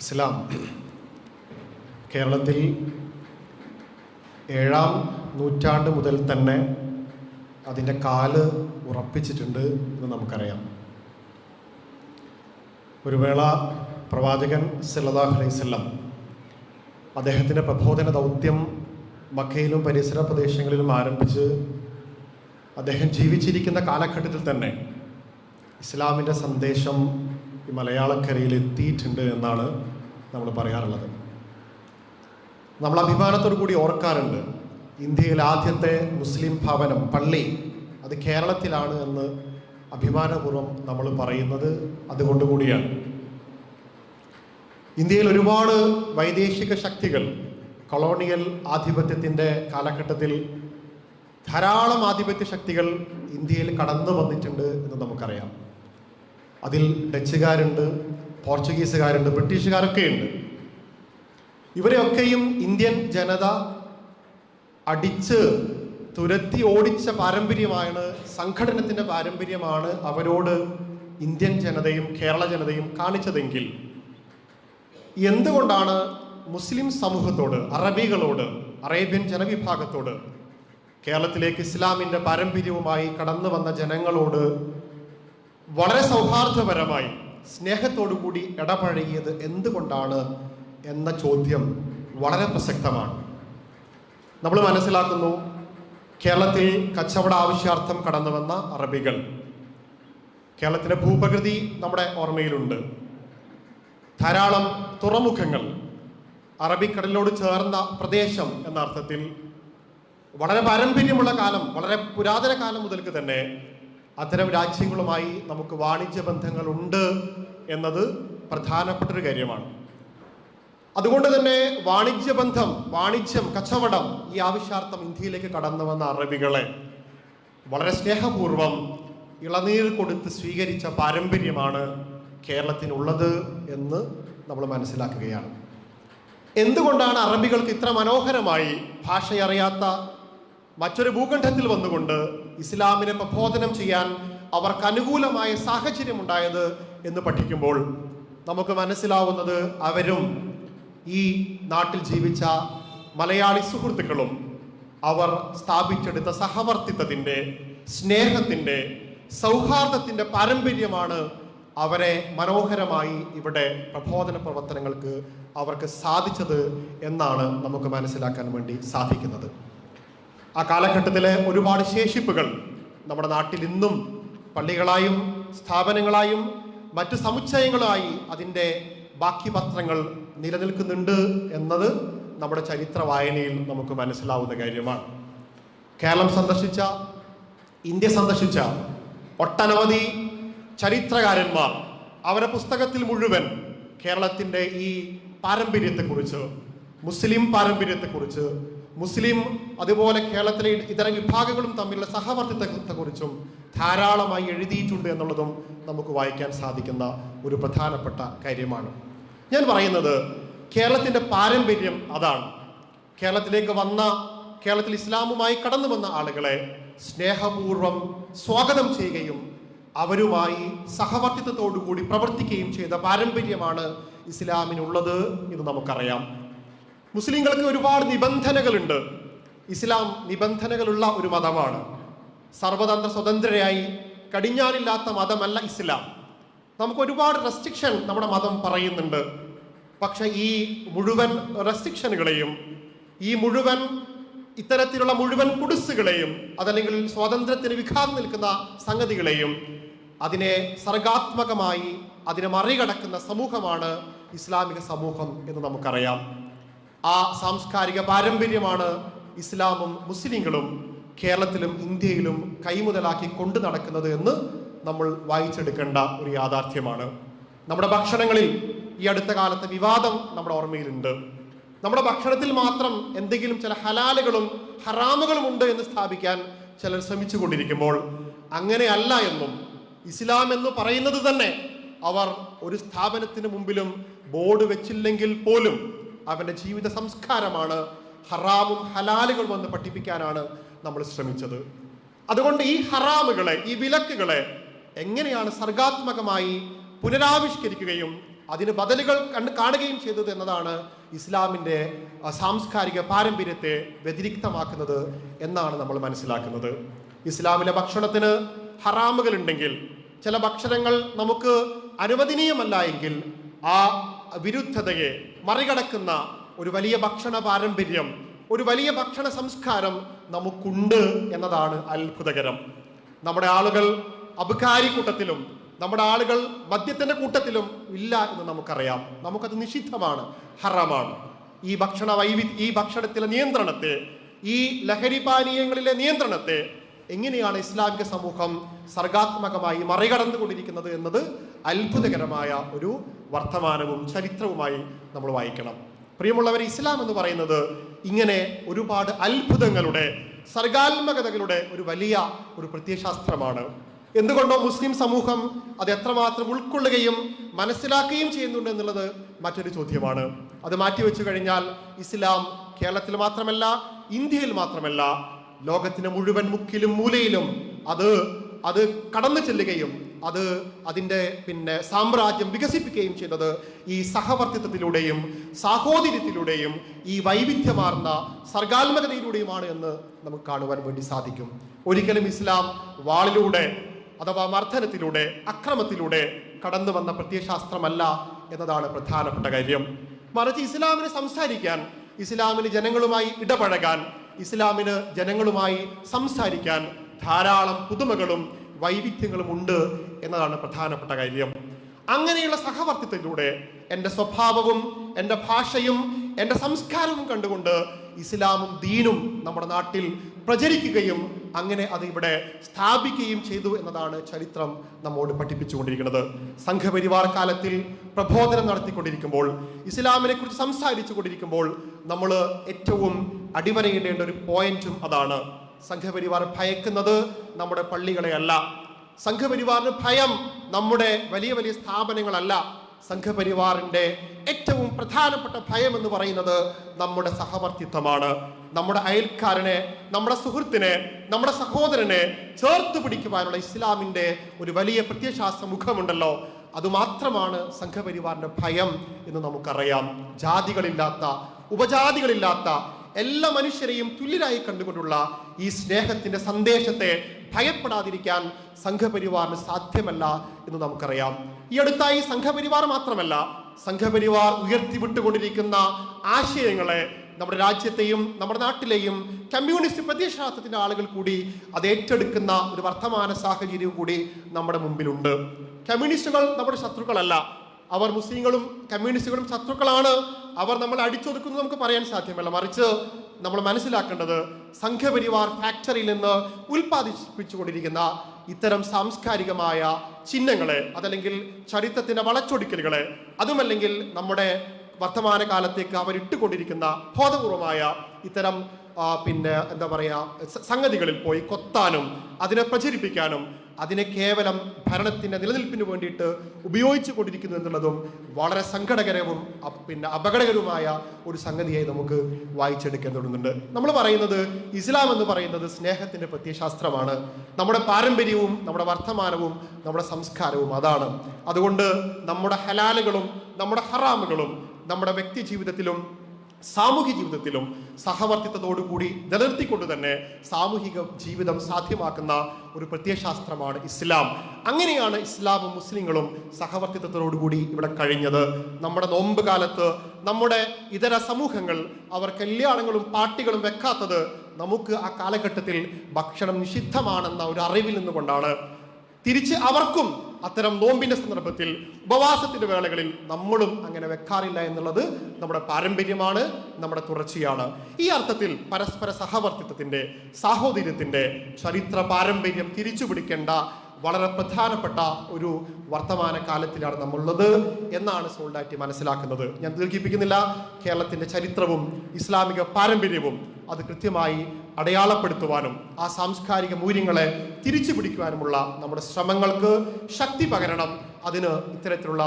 ഇസ്ലാം. കേരളത്തിൽ ഏഴാം നൂറ്റാണ്ട് മുതൽ തന്നെ അതിന്റെ കാൽ ഉറപ്പിച്ചിട്ടുണ്ട് എന്ന് നമുക്കറിയാം. ഒരു വേള പ്രവാചകൻ സല്ലാഹ് അലൈഹി വസല്ലം അദ്ദേഹത്തിന്റെ പ്രബോധന ദൗത്യം മക്കയിലും പരിസര പ്രദേശങ്ങളിലും ആരംഭിച്ച് അദ്ദേഹം ജീവിച്ചിരിക്കുന്ന കാലഘട്ടത്തിൽ തന്നെ ഇസ്ലാമിന്റെ സന്ദേശം ഈ മലയാളക്കരയിൽ എത്തിയിട്ടുണ്ട് എന്നാണ് നമ്മൾ പറയാറുള്ളത്. നമ്മൾ അഭിമാനത്തോടു കൂടി ഓർക്കാറുണ്ട് ഇന്ത്യയിൽ ആദ്യത്തെ മുസ്ലിം ഭവനം പള്ളി അത് കേരളത്തിലാണ് എന്ന് അഭിമാനപൂർവം നമ്മൾ പറയുന്നത് അതുകൊണ്ട് കൂടിയാണ്. ഇന്ത്യയിൽ ഒരുപാട് വൈദേശിക ശക്തികൾ കൊളോണിയൽ ആധിപത്യത്തിന്റെ കാലഘട്ടത്തിൽ ധാരാളം ആധിപത്യ ശക്തികൾ ഇന്ത്യയിൽ കടന്നു വന്നിട്ടുണ്ട് എന്ന് നമുക്കറിയാം. അതിൽ ഡച്ചുകാരുണ്ട് പോർച്ചുഗീസുകാരുണ്ട് ബ്രിട്ടീഷുകാരൊക്കെ ഉണ്ട് ഇവരെയൊക്കെയും ഇന്ത്യൻ ജനത അടിച്ച് തുരത്തി ഓടിച്ച പാരമ്പര്യമാണ് സംഘടനത്തിന്റെ പാരമ്പര്യമാണ് അവരോട് ഇന്ത്യൻ ജനതയും കേരള ജനതയും കാണിച്ചതെങ്കിൽ. എന്തുകൊണ്ടാണ് മുസ്ലിം സമൂഹത്തോട് അറബികളോട് അറേബ്യൻ ജനവിഭാഗത്തോട് കേരളത്തിലേക്ക് ഇസ്ലാമിന്റെ പാരമ്പര്യവുമായി കടന്നു വന്ന ജനങ്ങളോട് വളരെ സൗഹാർദ്ദപരമായി സ്നേഹത്തോടു കൂടി ഇടപഴകിയത് എന്തുകൊണ്ടാണ് എന്ന ചോദ്യം വളരെ പ്രസക്തമാണ്. നമ്മൾ മനസ്സിലാക്കുന്നു കേരളത്തിൽ കച്ചവട ആവശ്യാർത്ഥം കടന്നു വന്ന അറബികൾ. കേരളത്തിലെ ഭൂപ്രകൃതി നമ്മുടെ ഓർമ്മയിലുണ്ട്. ധാരാളം തുറമുഖങ്ങൾ അറബിക്കടലിനോട് ചേർന്ന പ്രദേശം എന്ന അർത്ഥത്തിൽ വളരെ പാരമ്പര്യമുള്ള കാലം വളരെ പുരാതന കാലം മുതൽക്ക് തന്നെ അത്തരം രാജ്യങ്ങളുമായി നമുക്ക് വാണിജ്യ ബന്ധങ്ങളുണ്ട് എന്നത് പ്രധാനപ്പെട്ട ഒരു കാര്യമാണ്. അതുകൊണ്ട് തന്നെ വാണിജ്യ ബന്ധം വാണിജ്യം കച്ചവടം ഈ ആവശ്യാർത്ഥം ഇന്ത്യയിലേക്ക് കടന്നു വന്ന അറബികളെ വളരെ സ്നേഹപൂർവം ഇളനീർ കൊടുത്ത് സ്വീകരിച്ച പാരമ്പര്യമാണ് കേരളത്തിനുള്ളത് എന്ന് നമ്മൾ മനസ്സിലാക്കുകയാണ്. എന്തുകൊണ്ടാണ് അറബികൾക്ക് ഇത്ര മനോഹരമായി ഭാഷയറിയാത്ത മറ്റൊരു ഭൂഖണ്ഡത്തിൽ വന്നുകൊണ്ട് ഇസ്ലാമിനെ പ്രബോധനം ചെയ്യാൻ അവർക്ക് അനുകൂലമായ സാഹചര്യം ഉണ്ടായത് എന്ന് പഠിക്കുമ്പോൾ നമുക്ക് മനസ്സിലാവുന്നത് അവരും ഈ നാട്ടിൽ ജീവിച്ച മലയാളി സുഹൃത്തുക്കളും അവർ സ്ഥാപിച്ചെടുത്ത സഹവർത്തിത്വത്തിന്റെ സ്നേഹത്തിന്റെ സൗഹാർദ്ദത്തിന്റെ പാരമ്പര്യമാണ് അവരെ മനോഹരമായി ഇവിടെ പ്രബോധന പ്രവർത്തനങ്ങൾക്ക് അവർക്ക് സാധിച്ചത് എന്നാണ് നമുക്ക് മനസ്സിലാക്കാൻ വേണ്ടി സാധിക്കുന്നത്. ആ കാലഘട്ടത്തിലെ ഒരുപാട് ശേഷിപ്പുകൾ നമ്മുടെ നാട്ടിൽ ഇന്നും പള്ളികളായും സ്ഥാപനങ്ങളായും മറ്റ് സമുച്ചയങ്ങളായി അതിന്റെ ബാക്കി പത്രങ്ങൾ നിലനിൽക്കുന്നുണ്ട് എന്നത് നമ്മുടെ ചരിത്ര വായനയിൽ നമുക്ക് മനസ്സിലാവുന്ന കാര്യമാണ്. കേരളം സന്ദർശിച്ച ഇന്ത്യ സന്ദർശിച്ച ഒട്ടനവധി ചരിത്രകാരന്മാർ അവരുടെ പുസ്തകത്തിൽ മുഴുവൻ കേരളത്തിന്റെ ഈ പാരമ്പര്യത്തെക്കുറിച്ച് മുസ്ലിം പാരമ്പര്യത്തെക്കുറിച്ച് മുസ്ലിം അതുപോലെ കേരളത്തിലെ ഇതര വിഭാഗങ്ങളും തമ്മിലുള്ള സഹവർത്തിത്വത്തെക്കുറിച്ചും ധാരാളമായി എഴുതിയിട്ടുണ്ട് എന്നുള്ളതും നമുക്ക് വായിക്കാൻ സാധിക്കുന്ന ഒരു പ്രധാനപ്പെട്ട കാര്യമാണ്. ഞാൻ പറയുന്നത് കേരളത്തിന്റെ പാരമ്പര്യം അതാണ്. കേരളത്തിലേക്ക് വന്ന കേരളത്തിൽ ഇസ്ലാമുമായി കടന്നു വന്ന ആളുകളെ സ്നേഹപൂർവം സ്വാഗതം ചെയ്യുകയും അവരുമായി സഹവർത്തിത്വത്തോടുകൂടി പ്രവർത്തിക്കുകയും ചെയ്ത പാരമ്പര്യമാണ് ഇസ്ലാമിനുള്ളത് എന്ന് നമുക്കറിയാം. മുസ്ലിങ്ങൾക്ക് ഒരുപാട് നിബന്ധനകളുണ്ട്. ഇസ്ലാം നിബന്ധനകളുള്ള ഒരു മതമാണ്. സർവതന്ത്ര സ്വതന്ത്രരായി കടിഞ്ഞാനില്ലാത്ത മതമല്ല ഇസ്ലാം. നമുക്ക് ഒരുപാട് റെസ്ട്രിക്ഷൻ നമ്മുടെ മതം പറയുന്നുണ്ട്. പക്ഷെ ഈ മുഴുവൻ റെസ്ട്രിക്ഷനുകളെയും ഈ മുഴുവൻ ഇത്തരത്തിലുള്ള മുഴുവൻ കുടിസുകളെയും അതല്ലെങ്കിൽ സ്വാതന്ത്ര്യത്തിന് വിഘാതം നിൽക്കുന്ന സംഗതികളെയും അതിനെ സർഗാത്മകമായി അതിനെ മറികടക്കുന്ന സമൂഹമാണ് ഇസ്ലാമിക സമൂഹം എന്ന് നമുക്കറിയാം. ആ സാംസ്കാരിക പാരമ്പര്യമാണ് ഇസ്ലാമും മുസ്ലിങ്ങളും കേരളത്തിലും ഇന്ത്യയിലും കൈമുതലാക്കി കൊണ്ടു നടക്കുന്നത് എന്ന് നമ്മൾ വായിച്ചെടുക്കേണ്ട ഒരു യാഥാർത്ഥ്യമാണ്. നമ്മുടെ ഭക്ഷണങ്ങളിൽ ഈ അടുത്ത കാലത്തെ വിവാദം നമ്മുടെ ഓർമ്മയിലുണ്ട്. നമ്മുടെ ഭക്ഷണത്തിൽ മാത്രം എന്തെങ്കിലും ചില ഹലാലുകളും ഹറാമുകളും ഉണ്ട് എന്ന് സ്ഥാപിക്കാൻ ചിലർ ശ്രമിച്ചു കൊണ്ടിരിക്കുമ്പോൾ അങ്ങനെയല്ല എന്നും ഇസ്ലാം എന്ന് പറയുന്നത് തന്നെ അവർ ഒരു സ്ഥാപനത്തിന് മുമ്പിലും ബോർഡ് വെച്ചില്ലെങ്കിൽ പോലും അവന്റെ ജീവിത സംസ്കാരമാണ്. ഹറാമും ഹലാലുകളും വന്ന് പഠിപ്പിക്കാനാണ് നമ്മൾ ശ്രമിച്ചത്. അതുകൊണ്ട് ഈ ഹറാമുകളെ ഈ വിലക്കുകളെ എങ്ങനെയാണ് സർഗാത്മകമായി പുനരാവിഷ്കരിക്കുകയും അതിന് ബദലുകൾ കണ്ട് കാണുകയും ചെയ്തത് എന്നതാണ് ഇസ്ലാമിന്റെ സാംസ്കാരിക പാരമ്പര്യത്തെ വ്യതിരിക്തമാക്കുന്നത് എന്നാണ് നമ്മൾ മനസ്സിലാക്കുന്നത്. ഇസ്ലാമിലെ ഭക്ഷണത്തിന് ഹറാമുകൾ ഉണ്ടെങ്കിൽ ചില ഭക്ഷണങ്ങൾ നമുക്ക് അനുവദനീയമല്ല എങ്കിൽ ആ വിരുദ്ധതയെ മറികടക്കുന്ന ഒരു വലിയ ഭക്ഷണ പാരമ്പര്യം ഒരു വലിയ ഭക്ഷണ സംസ്കാരം നമുക്കുണ്ട് എന്നതാണ് അത്ഭുതകരം. നമ്മുടെ ആളുകൾ അബുകാരി കൂട്ടത്തിലും നമ്മുടെ ആളുകൾ മദ്യത്തിന്റെ കൂട്ടത്തിലും ഇല്ല എന്ന് നമുക്കറിയാം. നമുക്കത് നിഷിദ്ധമാണ് ഹറമാണ്. ഈ ഭക്ഷണ വൈവിധ്യ ഈ ഭക്ഷണത്തിലെ നിയന്ത്രണത്തെ ഈ ലഹരി പാനീയങ്ങളിലെ നിയന്ത്രണത്തെ എങ്ങനെയാണ് ഇസ്ലാമിക സമൂഹം സർഗാത്മകമായി മറികടന്നുകൊണ്ടിരിക്കുന്നത് എന്നത് അത്ഭുതകരമായ ഒരു വർത്തമാനവും ചരിത്രവുമായി നമ്മൾ വായിക്കണം. പ്രിയമുള്ളവർ ഇസ്ലാം എന്ന് പറയുന്നത് ഇങ്ങനെ ഒരുപാട് അത്ഭുതങ്ങളുടെ സർഗാത്മകതകളുടെ ഒരു വലിയ ഒരു പ്രത്യയശാസ്ത്രമാണ്. എന്തുകൊണ്ടോ മുസ്ലിം സമൂഹം അത് എത്രമാത്രം ഉൾക്കൊള്ളുകയും മനസ്സിലാക്കുകയും ചെയ്യുന്നുണ്ട് എന്നുള്ളത് മറ്റൊരു ചോദ്യമാണ്. അത് മാറ്റിവെച്ചു കഴിഞ്ഞാൽ ഇസ്ലാം കേരളത്തിൽ മാത്രമല്ല ഇന്ത്യയിൽ മാത്രമല്ല ലോകത്തിന്റെ മുഴുവൻ മുക്കിലും മൂലയിലും അത് അത് കടന്നു ചെല്ലുകയും അത് അതിന്റെ പിന്നെ സാമ്രാജ്യം വികസിപ്പിക്കുകയും ചെയ്തത് ഈ സഹവർത്തിത്വത്തിലൂടെയും സാഹോദര്യത്തിലൂടെയും ഈ വൈവിധ്യമാർന്ന സർഗാത്മകതയിലൂടെയുമാണ് എന്ന് നമുക്ക് കാണുവാൻ വേണ്ടി സാധിക്കും. ഒരിക്കലും ഇസ്ലാം വാളിലൂടെ അഥവാ മർദ്ദനത്തിലൂടെ അക്രമത്തിലൂടെ കടന്നു വന്ന പ്രത്യയശാസ്ത്രമല്ല എന്നതാണ് പ്രധാനപ്പെട്ട കാര്യം. മറിച്ച് ഇസ്ലാമിനെ സംസാരിക്കാൻ ഇസ്ലാമിന് ജനങ്ങളുമായി ഇടപഴകാൻ ഇസ്ലാമിന് ജനങ്ങളുമായി സംസാരിക്കാൻ ധാരാളം പുതുമകളും വൈവിധ്യങ്ങളും ഉണ്ട് എന്നതാണ് പ്രധാനപ്പെട്ട കാര്യം. അങ്ങനെയുള്ള സഹവർത്തിത്വത്തിലൂടെ എന്റെ സ്വഭാവവും എന്റെ ഭാഷയും എന്റെ സംസ്കാരവും കണ്ടുകൊണ്ട് ഇസ്ലാമും ദീനും നമ്മുടെ നാട്ടിൽ പ്രചരിക്കുകയും അങ്ങനെ അത് ഇവിടെ സ്ഥാപിക്കുകയും ചെയ്തു എന്നതാണ് ചരിത്രം നമ്മോട് പഠിപ്പിച്ചുകൊണ്ടിരിക്കുന്നത്. സംഘപരിവാർ കാലത്തിൽ പ്രബോധനം നടത്തിക്കൊണ്ടിരിക്കുമ്പോൾ ഇസ്ലാമിനെ കുറിച്ച് സംസാരിച്ചു കൊണ്ടിരിക്കുമ്പോൾ നമ്മൾ ഏറ്റവും അടിവരയിടേണ്ട ഒരു പോയിന്റും അതാണ്. സംഘപരിവാർ ഭയക്കുന്നത് നമ്മുടെ പള്ളികളെയല്ല സംഘപരിവാറിന് ഭയം നമ്മുടെ വലിയ വലിയ സ്ഥാപനങ്ങളല്ല. സംഘപരിവാറിന്റെ ഏറ്റവും പ്രധാനപ്പെട്ട ഭയം എന്ന് പറയുന്നത് നമ്മുടെ സഹവർത്തിത്വമാണ്. നമ്മുടെ അയൽക്കാരനെ നമ്മുടെ സുഹൃത്തിനെ നമ്മുടെ സഹോദരനെ ചേർത്ത് പിടിക്കുവാനുള്ള ഇസ്ലാമിന്റെ ഒരു വലിയ പ്രത്യയശാസ്ത്ര മുഖമുണ്ടല്ലോ. അതുമാത്രമാണ് സംഘപരിവാറിന്റെ ഭയം എന്ന് നമുക്കറിയാം. ജാതികളില്ലാത്ത ഉപജാതികളില്ലാത്ത എല്ലാ മനുഷ്യരെയും തുല്യരായി കണ്ടുകൊണ്ടുള്ള ഈ സ്നേഹത്തിന്റെ സന്ദേശത്തെ ഭയപ്പെടാതിരിക്കാൻ സംഘപരിവാറിന് സാധ്യമല്ല എന്ന് നമുക്കറിയാം. ഈ അടുത്തായി സംഘപരിവാർ മാത്രമല്ല സംഘപരിവാർ ഉയർത്തിവിട്ടുകൊണ്ടിരിക്കുന്ന ആശയങ്ങളെ നമ്മുടെ രാജ്യത്തെയും നമ്മുടെ നാട്ടിലെയും കമ്മ്യൂണിസ്റ്റ് പ്രതിഷേധത്തിന്റെ ആളുകൾ കൂടി അത് ഏറ്റെടുക്കുന്ന ഒരു വർത്തമാന സാഹചര്യവും കൂടി നമ്മുടെ മുമ്പിലുണ്ട്. കമ്മ്യൂണിസ്റ്റുകൾ നമ്മുടെ ശത്രുക്കളല്ല. അവർ മുസ്ലിങ്ങളും കമ്മ്യൂണിസ്റ്റുകളും ശത്രുക്കളാണ്. അവർ നമ്മൾ അടിച്ചൊതുക്കുന്നത് നമുക്ക് പറയാൻ സാധ്യമല്ല. മറിച്ച് നമ്മൾ മനസ്സിലാക്കേണ്ടത് സംഘപരിവാർ ഫാക്ടറിയിൽ നിന്ന് ഉൽപ്പാദിപ്പിച്ചുകൊണ്ടിരിക്കുന്ന ഇത്തരം സാംസ്കാരികമായ ചിഹ്നങ്ങളെ അതല്ലെങ്കിൽ ചരിത്രത്തിന്റെ വളച്ചൊടിക്കലുകളെ അതുമല്ലെങ്കിൽ നമ്മുടെ വർത്തമാന കാലത്തേക്ക് അവർ ഇട്ടുകൊണ്ടിരിക്കുന്ന ബോധപൂർവമായ ഇത്തരം പിന്നെ എന്താ പറയുക സംഗതികളിൽ പോയി കൊത്താനും അതിനെ പ്രചരിപ്പിക്കാനും അതിനെ കേവലം ഭരണത്തിന്റെ നിലനിൽപ്പിന് വേണ്ടിയിട്ട് ഉപയോഗിച്ചു കൊണ്ടിരിക്കുന്നു എന്നുള്ളതും വളരെ സങ്കടകരവും പിന്നെ അപകടകരവുമായ ഒരു സംഗതിയായി നമുക്ക് വായിച്ചെടുക്കാൻ തുടങ്ങുന്നുണ്ട് നമ്മൾ പറയുന്നത് ഇസ്ലാം എന്ന് പറയുന്നത് സ്നേഹത്തിന്റെ പ്രത്യയശാസ്ത്രമാണ്. നമ്മുടെ പാരമ്പര്യവും നമ്മുടെ വർത്തമാനവും നമ്മുടെ സംസ്കാരവും അതാണ്. അതുകൊണ്ട് നമ്മുടെ ഹലാലുകളും നമ്മുടെ ഹറാമുകളും നമ്മുടെ വ്യക്തി ജീവിതത്തിലും സാമൂഹ്യ ജീവിതത്തിലും സഹവർത്തിത്വത്തോടുകൂടി നിലനിർത്തിക്കൊണ്ട് തന്നെ സാമൂഹിക ജീവിതം സാധ്യമാക്കുന്ന ഒരു പ്രത്യയശാസ്ത്രമാണ് ഇസ്ലാം. അങ്ങനെയാണ് ഇസ്ലാമും മുസ്ലിങ്ങളും സഹവർത്തിത്വത്തോടുകൂടി ഇവിടെ കഴിഞ്ഞത്. നമ്മുടെ നോമ്പ് കാലത്ത് നമ്മുടെ ഇതര സമൂഹങ്ങൾ അവർ കല്യാണങ്ങളും പാർട്ടികളും വെക്കാത്തത് നമുക്ക് ആ കാലഘട്ടത്തിൽ ഭക്ഷണം നിഷിദ്ധമാണെന്ന ഒരു അറിവിൽ നിന്നുകൊണ്ടാണ്. തിരിച്ച് അവർക്കും അത്തരം നോമ്പിന്റെ സന്ദർഭത്തിൽ ഉപവാസത്തിന്റെ വേളകളിൽ നമ്മളും അങ്ങനെ വെക്കാറില്ല എന്നുള്ളത് നമ്മുടെ പാരമ്പര്യമാണ് നമ്മുടെ തുടർച്ചയാണ്. ഈ അർത്ഥത്തിൽ പരസ്പര സഹവർത്തിത്വത്തിന്റെ സാഹോദര്യത്തിന്റെ ചരിത്ര പാരമ്പര്യം തിരിച്ചു പിടിക്കേണ്ട വളരെ പ്രധാനപ്പെട്ട ഒരു വർത്തമാന കാലത്തിലാണ് നമ്മളുള്ളത് എന്നാണ് സോൾഡാറ്റി മനസ്സിലാക്കുന്നത്. ഞാൻ ദീർഘിപ്പിക്കുന്നില്ല. കേരളത്തിന്റെ ചരിത്രവും ഇസ്ലാമിക പാരമ്പര്യവും അത് കൃത്യമായി അടയാളപ്പെടുത്തുവാനും ആ സാംസ്കാരിക മൂല്യങ്ങളെ തിരിച്ചു പിടിക്കുവാനുമുള്ള നമ്മുടെ ശ്രമങ്ങൾക്ക് ശക്തി പകരണം അതിന് ഇത്തരത്തിലുള്ള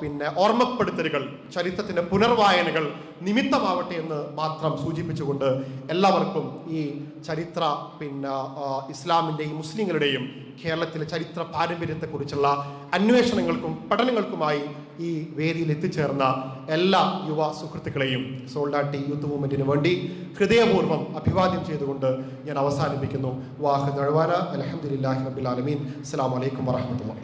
പിന്നെ ഓർമ്മപ്പെടുത്തലുകൾ ചരിത്രത്തിന്റെ പുനർവായനകൾ നിമിത്തമാവട്ടെ എന്ന് മാത്രം സൂചിപ്പിച്ചുകൊണ്ട് എല്ലാവർക്കും ഈ ചരിത്ര പിന്നെ ഇസ്ലാമിന്റെയും മുസ്ലിങ്ങളുടെയും കേരളത്തിലെ ചരിത്ര പാരമ്പര്യത്തെക്കുറിച്ചുള്ള അന്വേഷണങ്ങൾക്കും പഠനങ്ങൾക്കുമായി ഈ വേദിയിൽ എത്തിച്ചേർന്ന എല്ലാ യുവ സുഹൃത്തുക്കളെയും സോൾഡാട്ടി യൂത്ത് മൂവ്മെന്റിന് വേണ്ടി ഹൃദയപൂർവം അഭിവാദ്യം ചെയ്തുകൊണ്ട് ഞാൻ അവസാനിപ്പിക്കുന്നു. വാഹ് ദഴവാന അലഹമുല്ലാഹി റബിൽ ആലമീൻ. അസ്സാം വലൈക്കും വാഹമത്തുള്ള